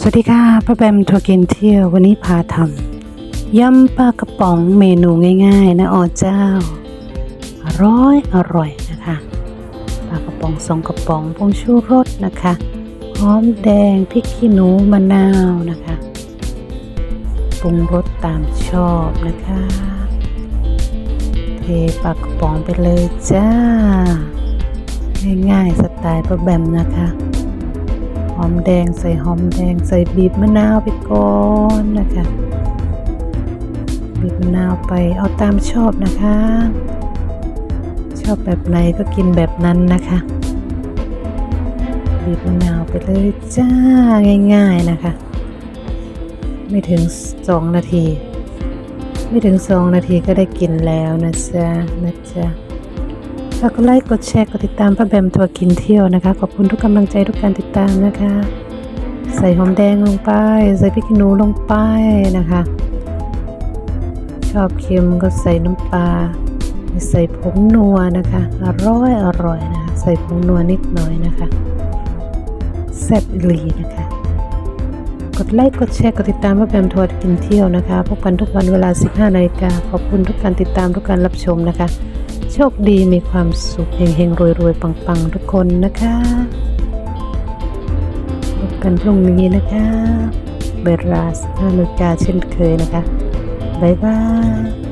สวัสดีค่ะป้าแบมทัวร์กินเที่ยววันนี้พาทำยำปลากระป๋องเมนูง่าย ๆ นะอ๋อเจ้า อร่อยอร่อยนะคะปลากระป๋องสองกระป๋องผงชูรสนะคะหอมแดงพริกขี้หนูมะนาวนะคะปรุงรสตามชอบนะคะเทปลากระป๋องไปเลยจ้า ง่ายๆสไตล์ป้าแบมนะคะ อมแดงใส่หอมแดงใส่บีบมะนาวไปก่อนนะคะบีบมะนาวไปเอาตามชอบนะคะ ชอบแบบไหนก็กินแบบนั้นนะคะบีบมะนาวไปเลยจ้าง่าย ๆนะคะ ไม่ถึงสองนาที ไม่ถึงสองนาทีก็ได้กินแล้วนะจ๊ะนะจ๊ะ ฝากกดไลค์กดแชร์กดติดตามป้าแบมทัวร์กินเที่ยวนะคะ ขอบคุณทุกกำลังใจทุกการติดตามนะคะ ใส่หอมแดงลงไป ใส่พริกขี้หนูลงไปนะคะ ชอบเค็มก็ใส่น้ำปลาใส่ผงนัวนะคะ อร่อยอร่อยนะคะ ใส่ผงนัวนิดหน่อยนะคะแซ่บลีนะคะกดไลค์กดแชร์กดติดตามป้าแบมทัวร์กินเที่ยวนะคะพบกันทุกวันเวลา 15นาฬิกาขอบคุณทุกการติดตามทุกการรับชมนะคะ โชคดีมีความสุขเฮงๆรวยๆ ปังๆ ทุกคนนะคะพบกันพรุ่งนี้นะคะเวลา15นาฬิกาเช่นเคยนะคะ บ๊ายบาย